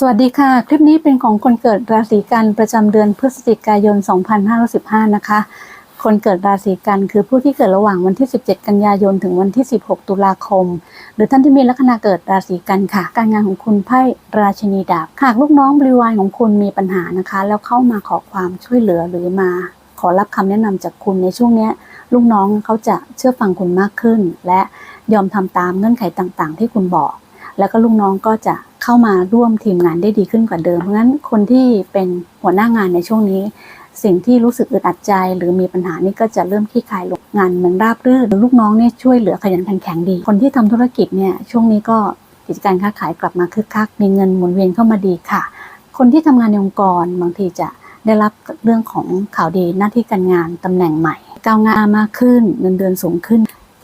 สวัสดีค่ะ คลิปนี้เป็นของคนเกิดราศีกันประจำเดือนพฤศจิกายน 2515 นะคะ คนเกิดราศีกันคือผู้ที่เกิดระหว่างวันที่ 17 กันยายน ถึงวันที่ 16 ตุลาคม หรือท่านที่มีลัคนาเกิดราศีกันค่ะ การงานของคุณไพ่ราชินีดาบหากลูกน้องบริวารของคุณมีปัญหานะคะ แล้วเข้ามาขอความช่วยเหลือหรือมา ขอรับคำแนะนำจากคุณในช่วงนี้ลูกน้องเขาจะเชื่อฟังคุณมากขึ้น และยอมทำตามเงื่อนไขต่างๆ ที่คุณบอก แล้วก็ลูกน้องก็จะ เข้ามาร่วมทีมงานได้ดีขึ้นกว่าเดิม เพราะฉะนั้นคนที่เป็นหัวหน้างานในช่วงนี้ สิ่งที่รู้สึกอึดอัดใจ หรือมีปัญหานี่ก็จะเริ่มคลี่คลายลงงานมันราบรื่นลูกน้องเนี่ยช่วยเหลือขยันขันแข็งดี คนที่ทำธุรกิจเนี่ยช่วงนี้ก็กิจการค้าขายกลับมาคึกคักมีเงินหมุนเวียนเข้ามาดีค่ะ คนที่ทำงานในองค์กรบางทีจะได้รับเรื่องของข่าวดีหน้าที่การงานตำแหน่งใหม่ก้าวหน้ามากขึ้นเงินเดือนสูงขึ้น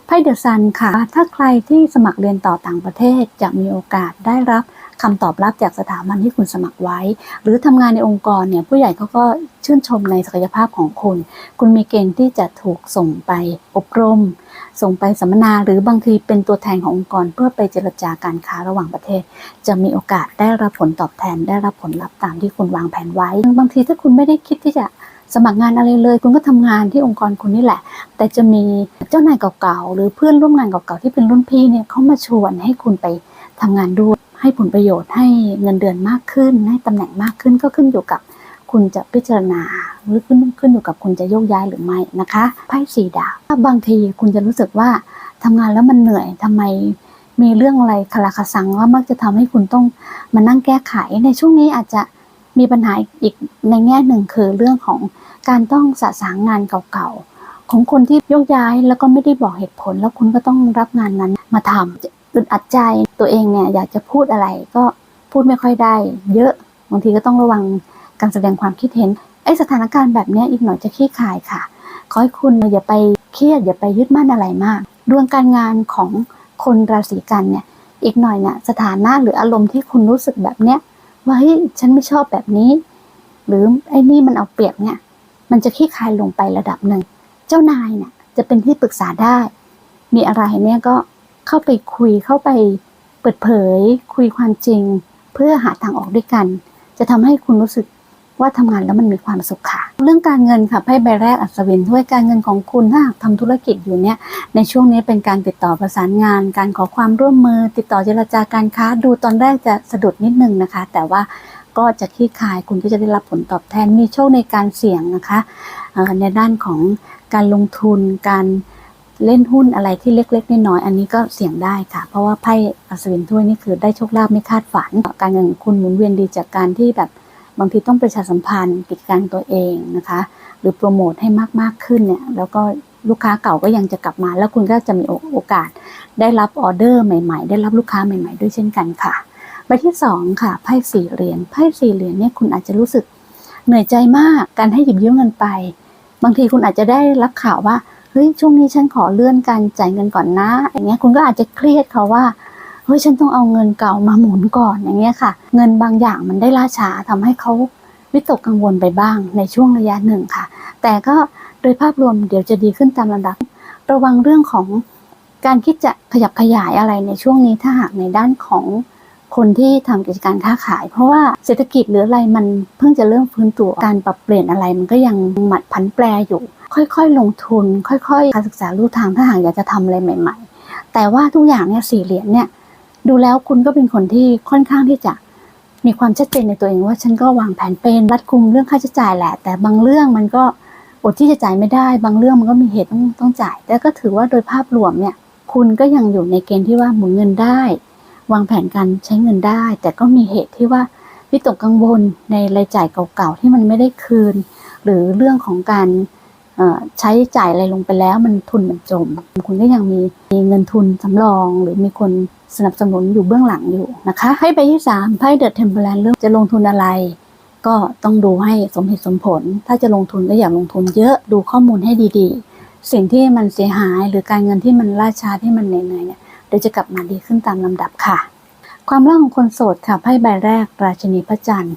ไพ่เดอะซันค่ะ ถ้าใครที่สมัครเรียนต่อต่างประเทศจะมีโอกาสได้รับ คำตอบรับจากสถาบันที่คุณสมัครไว้ หรือทำงานในองค์กรเนี่ยผู้ใหญ่เขาก็ชื่นชมในศักยภาพของคุณ คุณมีเกณฑ์ที่จะถูกส่งไปอบรม ส่งไปสัมมนาหรือบางทีเป็นตัวแทนขององค์กร เพื่อไปเจรจาการค้าระหว่างประเทศ จะมีโอกาสได้รับผลตอบแทนได้รับผลลัพธ์ตามที่คุณวางแผนไว้ บางทีถ้าคุณไม่ได้คิดที่จะสมัครงานอะไรเลย คุณก็ทำงานที่องค์กรคุณนี่แหละ แต่จะมีเจ้านายเก่าๆหรือเพื่อนร่วมงานเก่าๆที่เป็นรุ่นพี่เนี่ยเขามาชวนให้คุณไปทำงานด้วย ให้ผลประโยชน์ให้เงินเดือนมากขึ้น ให้ตำแหน่งมากขึ้นก็ขึ้นอยู่กับคุณจะพิจารณาหรือขึ้นขึ้นอยู่กับคุณจะโยกย้ายหรือไม่นะคะไพ่สีดาวบางทีคุณจะรู้สึกว่าทำงานแล้วมันเหนื่อยทำไมมีเรื่องอะไรคาราคาซังว่ามักจะทำให้คุณต้องมานั่งแก้ไขในช่วงนี้อาจจะมีปัญหาอีกในแง่หนึ่งคือเรื่องของการต้องสะสางงานเก่าๆของคนที่โยกย้ายแล้วก็ไม่ได้บอกเหตุผล แล้วคุณก็ต้องรับงานนั้นมาทำ อึดอัดใจตัวเองเนี่ยอยากจะพูดอะไรก็พูดไม่ค่อยได้ เยอะบางทีก็ต้องระวังการแสดงความคิดเห็นไอ้สถานการณ์แบบนี้อีกหน่อยจะขี้ขายค่ะ ขอให้คุณอย่าไปเครียดอย่าไปยึดมั่นอะไรมากดวงการงานของคนราศีกันเนี่ยอีกหน่อยเนี่ยสถานะหรืออารมณ์ที่คุณรู้สึกแบบเนี้ยว่าเฮ้ยฉันไม่ชอบแบบนี้ หรือไอ้นี่มันเอาเปรียบเนี่ยมันจะขี้คายลงไประดับหนึ่ง เจ้านายเนี่ยจะเป็นที่ปรึกษาได้ มีอะไรเนี่ยก็ เข้าไปคุยเข้าไปเปิดเผย คุยความจริง เพื่อหาทางออกด้วยกัน จะทำให้คุณรู้สึกว่าทำงานแล้วมันมีความสุขค่ะ เรื่องการเงินค่ะไพ่ใบแรกอัศวินด้วยการเงินของคุณถ้าหากทำธุรกิจอยู่เนี่ยในช่วงนี้เป็นการติดต่อประสานงาน การขอความร่วมมือ ติดต่อเจรจาการค้า ดูตอนแรกจะสะดุดนิดนึงนะคะ แต่ว่าก็จะคลี่คลายคุณก็จะได้รับผลตอบแทนมีโชคในการเสี่ยงนะคะในด้านของการลงทุนการ เล่นหุ้นอะไรที่เล็กๆน้อยๆอันนี้ก็เสี่ยงได้ค่ะ เพราะว่าไพ่อัศวินถ้วยนี่คือได้โชคลาภไม่คาดฝัน การเงินของคุณหมุนเวียนดีจากการที่แบบบางทีต้องประชาสัมพันธ์กิจการตัวเองนะคะ หรือโปรโมทให้มากๆขึ้นเนี่ยแล้วก็ลูกค้าเก่าก็ยังจะกลับมา แล้วคุณก็จะมีโอกาสได้รับออเดอร์ใหม่ ๆ ได้รับลูกค้าใหม่ ๆ ด้วยเช่นกันค่ะใบที่สองค่ะไพ่สี่เหรียญไพ่สี่เหรียญเนี่ยคุณอาจจะรู้สึกเหนื่อยใจมากการให้หยิบยืมเงินไป บางทีคุณอาจจะได้รับข่าวว่า เฮ้ยช่วงนี้ฉันขอเลื่อนการจ่ายเงินก่อนนะ อย่างเงี้ยคุณก็อาจจะเครียดค่ะว่าเฮ้ยฉันต้องเอาเงินเก่ามาหมุนก่อนอย่างเงี้ยค่ะ เงินบางอย่างมันได้ล่าช้าทำให้เขาวิตกกังวลไปบ้างในช่วงระยะหนึ่งค่ะ แต่ก็โดยภาพรวมเดี๋ยวจะดีขึ้นตามลำดับ ระวังเรื่องของการคิดจะขยับขยายอะไรในช่วงนี้ถ้าหากในด้านของคนที่ทำกิจการค้าขาย เพราะว่าเศรษฐกิจหรืออะไรมันเพิ่งจะเริ่มฟื้นตัวการปรับเปลี่ยนอะไรมันก็ยังหมัดพันแปรอยู่ ค่อยๆ ลงทุน ค่อยๆ การศึกษาลู่ทางถ้าหากอยากจะทำอะไรใหม่ ๆ แต่ว่าทุกอย่างเนี่ยสี่เหรียญเนี่ยดูแล้วคุณก็เป็นคนที่ค่อนข้างที่จะมีความชัดเจนในตัวเองว่าฉันก็วางแผนเป็นรัดกุมเรื่องค่าใช้จ่ายแหละ แต่บางเรื่องมันก็อดที่จะจ่ายไม่ได้ บางเรื่องมันก็มีเหตุต้องต้องจ่าย แต่ก็ถือว่าโดยภาพรวมเนี่ยคุณก็ยังอยู่ในเกณฑ์ที่ว่าหมุนเงินได้ วางแผนการใช้เงินได้ แต่ก็มีเหตุที่ว่าวิตกกังวลในรายจ่ายเก่าๆที่มันไม่ได้คืน หรือเรื่องของการ ใช้จ่ายอะไรลงไปแล้วมันทุนมันจม คุณก็ยังมีมีเงินทุนสำรอง หรือมีคนสนับสนุนอยู่เบื้องหลังอยู่นะคะให้ไปที่สามไพ่เดอะเทมเพลนเรื่องจะลงทุนอะไร ก็ต้องดูให้สมเหตุสมผล ถ้าจะลงทุนก็อย่าลงทุนเยอะดูข้อมูลให้ดีๆ สิ่งที่มันเสียหายหรือการเงินที่มันล่าช้าที่มันเหนื่อยๆเนี่ยเดี๋ยวจะกลับมาดีขึ้นตามลำดับค่ะ ความรักของคนโสดค่ะไพ่ใบแรกราชินีพระจันทร์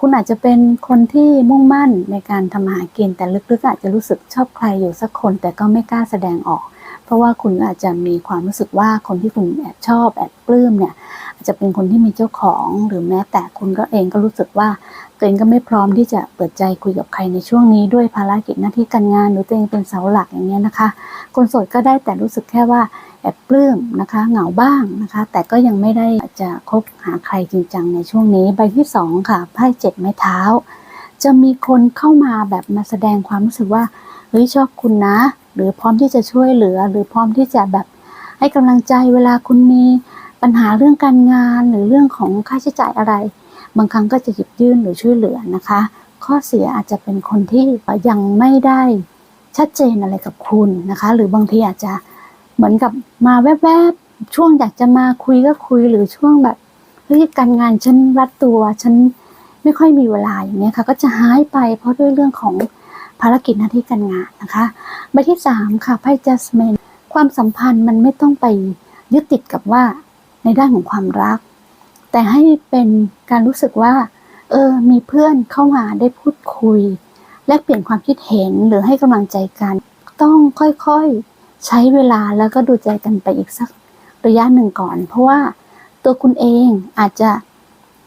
คุณอาจจะเป็นคนที่มุ่งมั่นในการทำมาหากินแต่ลึกๆอาจจะรู้สึกชอบใครอยู่สักคน แต่ก็ไม่กล้าแสดงออก เพราะว่าคุณอาจจะมีความรู้สึกว่าคนที่คุณแอบชอบแอบปลื้มเนี่ยอาจจะเป็นคนที่มีเจ้าของหรือแม้แต่คุณก็เองก็รู้สึกว่าตัวเองก็ไม่พร้อมที่จะเปิดใจคุยกับใครในช่วงนี้ด้วยภารกิจหน้าที่การงาน หรือตัวเองเป็นเสาหลักอย่างเงี้ยนะคะ คนโสดก็ได้แต่รู้สึกแค่ว่าแอบปลื้มนะคะเหงาบ้างนะคะ แต่ก็ยังไม่ได้จะคบหาใครจริงจังในช่วงนี้ใบที่สองค่ะไพ่เจ็ดไม้เท้า จะมีคนเข้ามาแบบมาแสดงความรู้สึกว่า ฮ้ยชอบคุณนะ หรือพร้อมที่จะช่วยเหลือ หรือพร้อมที่จะแบบให้กำลังใจเวลาคุณมีปัญหาเรื่องการงานหรือเรื่องของค่าใช้จ่ายอะไร บางครั้งก็จะหยิบยื่นหรือช่วยเหลือนะคะ ข้อเสียอาจจะเป็นคนที่ยังไม่ได้ชัดเจนอะไรกับคุณนะคะ หรือบางทีอาจจะเหมือนกับมาแวบๆ ช่วงอยากจะมาคุยก็คุยหรือช่วงแบบเฮ้ยการงานฉันรัดตัวฉันไม่ค่อยมีเวลาอย่างเงี้ยค่ะ ก็จะหายไปเพราะด้วยเรื่องของารกิจหน้าที่การงานนะคะใบที่สามค่ะไพ่จัสเมนความสัมพันธ์มันไม่ต้องไปยึดติดกับว่าในด้านของความรัก แต่ให้เป็นการรู้สึกว่าเออมีเพื่อนเข้ามาได้พูดคุย แลกเปลี่ยนความคิดเห็นหรือให้กำลังใจกัน ต้องค่อยๆใช้เวลาแล้วก็ดูใจกันไปอีกสักระยะหนึ่งก่อน เพราะว่าตัวคุณเองอาจจะ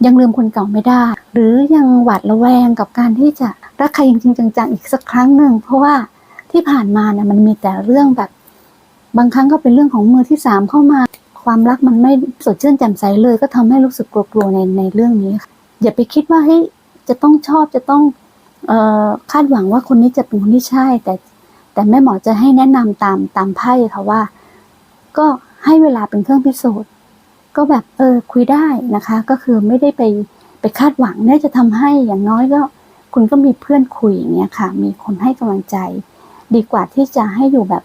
ยังลืมคนเก่าไม่ได้ หรือยังหวาดระแวงกับการที่จะรักใครจริงจังๆอีกสักครั้งหนึ่งเพราะว่าที่ผ่านมาเนี่ยมันมีแต่เรื่องแบบ บางครั้งก็เป็นเรื่องของมือที่สามเข้ามา ความรักมันไม่สดชื่นแจ่มใสเลย ก็ทำให้รู้สึกกลัวๆในในเรื่องนี้อย่าไปคิดว่าเฮ้ยจะต้องชอบจะต้องคาดหวังว่าคนนี้จะเป็นคนที่ใช่ แต่แต่แม่หมอจะให้แนะนำตามตามไพ่ค่ะว่า ก็ให้เวลาเป็นเครื่องพิสูจน์ก็แบบเออคุยได้นะคะ ก็คือไม่ได้ไป คาดหวังเนี่ยจะทำให้อย่างน้อยก็ คุณก็มีเพื่อนคุยอย่างเงี้ยค่ะ มีคนให้กำลังใจ ดีกว่าที่จะให้อยู่แบบ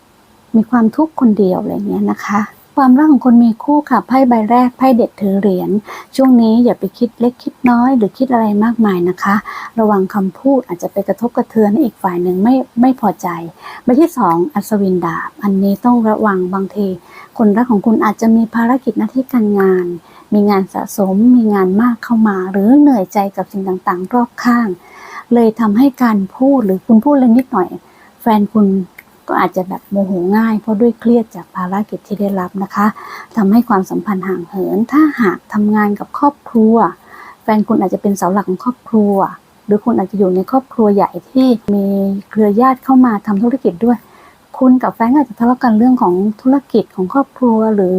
มีความทุกข์คนเดียวอะไรเงี้ยนะคะ ความรักของคนมีคู่ค่ะไพ่ใบแรกไพ่เด็ดถือเหรียญช่วงนี้อย่าไปคิดเล็กคิดน้อย หรือคิดอะไรมากมายนะคะ ระวังคำพูดอาจจะไปกระทบกระเทือนอีกฝ่ายหนึ่งไม่ไม่พอใจใบที่สองอัศวินดาบอันนี้ต้องระวังบางทีคนรักของคุณอาจจะมีภารกิจหน้าที่การงาน มีงานสะสม มีงานมากเข้ามา หรือเหนื่อยใจกับสิ่งต่างๆ รอบข้าง เลยทำให้การพูดหรือคุณพูดเล่นนิดหน่อย แฟนคุณก็อาจจะแบบโมโหง่าย เพราะด้วยเครียดจากภารกิจที่ได้รับนะคะทำให้ความสัมพันธ์ห่างเหิน ถ้าหากทำงานกับครอบครัว แฟนคุณอาจจะเป็นเสาหลักของครอบครัว หรือคุณอาจจะอยู่ในครอบครัวใหญ่ที่มีเครือญาติเข้ามาทำธุรกิจด้วย คุณกับแฟนอาจจะทะเลาะกันเรื่องของธุรกิจของครอบครัวหรือ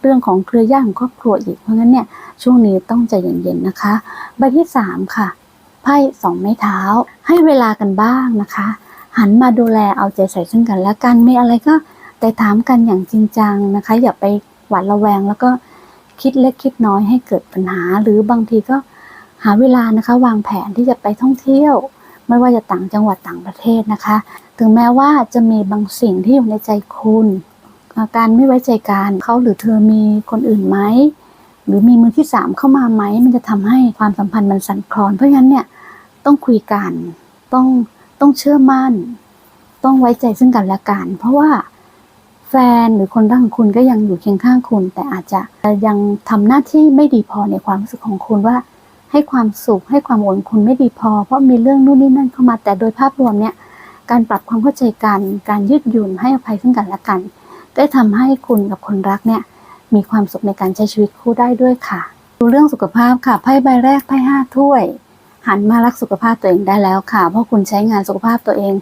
เรื่องของเครือญาติของครอบครัวอีก เพราะงั้นเนี่ยช่วงนี้ต้องใจเย็นๆนะคะ ใบที่สามค่ะ ไพ่สองไม้เท้า ให้เวลากันบ้างนะคะ หันมาดูแลเอาใจใส่ซึ่งกันและกันมีอะไรก็แต่ถามกันอย่างจริงจังนะคะ อย่าไปหวาดระแวงแล้วก็คิดเล็กคิดน้อยให้เกิดปัญหา หรือบางทีก็หาเวลานะคะ วางแผนที่จะไปท่องเที่ยว ไม่ว่าจะต่างจังหวัดต่างประเทศนะคะ ถึงแม้ว่าจะมีบางสิ่งที่อยู่ในใจคุณ การไม่ไว้ใจกันเขาหรือเธอมีคนอื่นไหมหรือมีมือที่สามเข้ามาไหมมันจะทำให้ความสัมพันธ์มันสั่นคลอน เพราะฉะนั้นเนี่ยต้องคุยกันต้องต้องเชื่อมั่น ต้องไว้ใจซึ่งกันและกัน เพราะว่าแฟนหรือคนรักของคุณก็ยังอยู่เคียงข้างคุณ แต่อาจจะยังทำหน้าที่ไม่ดีพอในความรู้สึกของคุณว่า ให้ความสุขให้ความอบอุ่นคุณไม่ดีพอ เพราะมีเรื่องนู่นนี่นั่นเข้ามาแต่โดยภาพรวมเนี่ยการปรับความเข้าใจกันการยืดหยุ่นให้อภัยซึ่งกันและกัน ได้ทำให้คุณกับคนรักเนี่ยมีความสุขในการใช้ชีวิตคู่ได้ด้วยค่ะ ดูเรื่องสุขภาพค่ะไพ่ใบแรกไพ่ห้าถ้วย หันมารักสุขภาพตัวเองได้แล้วค่ะ เพราะคุณใช้งานสุขภาพตัวเอง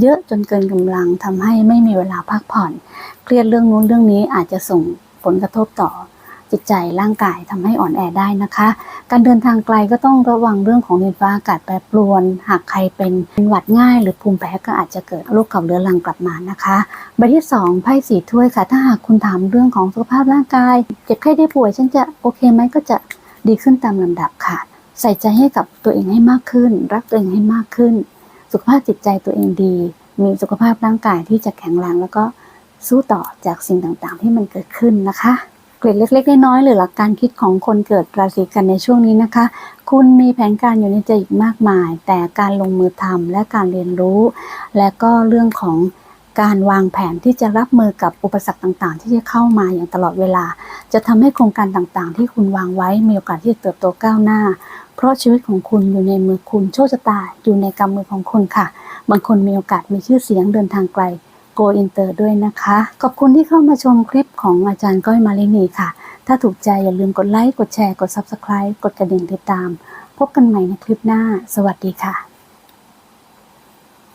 เยอะจนเกินกำลังทำให้ไม่มีเวลาพักผ่อน เครียดเรื่องนู้นเรื่องนี้อาจจะส่งผลกระทบต่อ จิตใจร่างกายทำให้อ่อนแอได้นะคะ การเดินทางไกลก็ต้องระวังเรื่องของดินฟ้าอากาศแปรปรวน หากใครเป็นหวัดง่าย หรือภูมิแพ้ก็อาจจะเกิดโรคเก่าเรื้อรังกลับมานะคะใบที่สองไพ่สีถ้วยค่ะ ถ้าหากคุณถามเรื่องของสุขภาพร่างกายเจ็บไข้ได้ป่วยฉันจะโอเคไหมก็จะดีขึ้นตามลำดับค่ะ ใส่ใจให้กับตัวเองให้มากขึ้น รักตัวเองให้มากขึ้น สุขภาพจิตใจตัวเองดี มีสุขภาพร่างกายที่จะแข็งแรงแล้วก็สู้ต่อจากสิ่งต่างๆ ที่มันเกิดขึ้นนะคะ เกร็ดเล็กๆน้อยๆหรือหลักการคิดของคนเกิดราศีกันในช่วงนี้นะคะ คุณมีแผนการอยู่ในใจอีกมากมาย แต่การลงมือทำและการเรียนรู้ และก็เรื่องของการวางแผนที่จะรับมือกับอุปสรรคต่างๆ ที่จะเข้ามาอย่างตลอดเวลา จะทำให้โครงการต่างๆ ที่คุณวางไว้มีโอกาสที่จะเติบโตก้าวหน้า เพราะชีวิตของคุณอยู่ในมือคุณโชคชะตาอยู่ในกำมือของคุณค่ะ บางคนมีโอกาสมีชื่อเสียงเดินทางไกล โกอินเตอร์ด้วยนะคะ ขอบคุณที่เข้ามาชมคลิปของอาจารย์ก้อยมาลินีค่ะ ถ้าถูกใจอย่าลืมกดไลค์ กดแชร์ กด Subscribe กดกระดิ่งติดตาม พบกันใหม่ในคลิปหน้า สวัสดีค่ะ